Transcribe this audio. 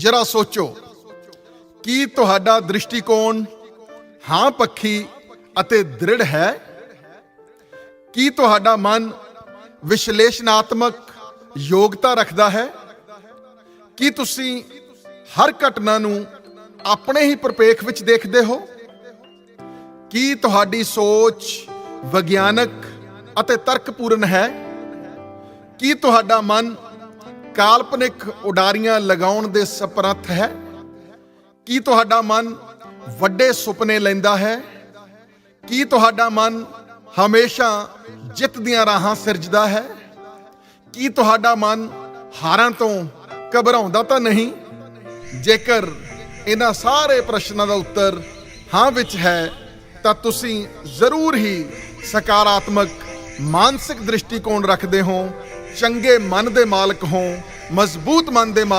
ਜਰਾ ਸੋਚੋ ਕੀ ਤੁਹਾਡਾ ਦ੍ਰਿਸ਼ਟੀਕੋਣ ਹਾਂ ਪੱਖੀ ਅਤੇ ਦ੍ਰਿੜ ਹੈ? ਕੀ ਤੁਹਾਡਾ ਮਨ ਵਿਸ਼ਲੇਸ਼ਣਾਤਮਕ ਯੋਗਤਾ ਰੱਖਦਾ ਹੈ? ਕੀ ਤੁਸੀਂ ਹਰ ਘਟਨਾ ਨੂੰ ਆਪਣੇ ਹੀ ਪਰਪੇਖ ਵਿੱਚ ਦੇਖਦੇ ਹੋ? ਕੀ ਤੁਹਾਡੀ ਸੋਚ ਵਿਗਿਆਨਕ ਅਤੇ ਤਰਕਪੂਰਨ ਹੈ? ਕੀ ਤੁਹਾਡਾ ਮਨ ਕਾਲਪਨਿਕ ਉਡਾਰੀਆਂ ਲਗਾਉਣ ਦੇ ਸਪਰੱਥ ਹੈ। ਕੀ ਤੁਹਾਡਾ ਮਨ ਵੱਡੇ ਸੁਪਨੇ ਲੈਂਦਾ ਹੈ? ਕੀ ਤੁਹਾਡਾ ਮਨ ਹਮੇਸ਼ਾ ਜਿੱਤ ਦੀਆਂ ਰਾਹਾਂ ਸਿਰਜਦਾ ਹੈ? ਕੀ ਤੁਹਾਡਾ ਮਨ ਹਾਰਾਂ ਤੋਂ ਘਬਰਾਉਂਦਾ ਤਾਂ ਨਹੀਂ? ਜੇਕਰ ਇਹਨਾਂ ਸਾਰੇ ਪ੍ਰਸ਼ਨਾਂ ਦਾ ਉੱਤਰ ਹਾਂ ਵਿੱਚ ਹੈ, ਤਾਂ ਤੁਸੀਂ ਜ਼ਰੂਰ ਹੀ ਸਕਾਰਾਤਮਕ ਮਾਨਸਿਕ ਦ੍ਰਿਸ਼ਟੀਕੋਣ ਰੱਖਦੇ ਹੋ। ਚੰਗੇ ਮਨ ਦੇ ਮਾਲਕ ਹੋ ਮਜ਼ਬੂਤ ਮਨ ਦੇ ਮਾਲਕ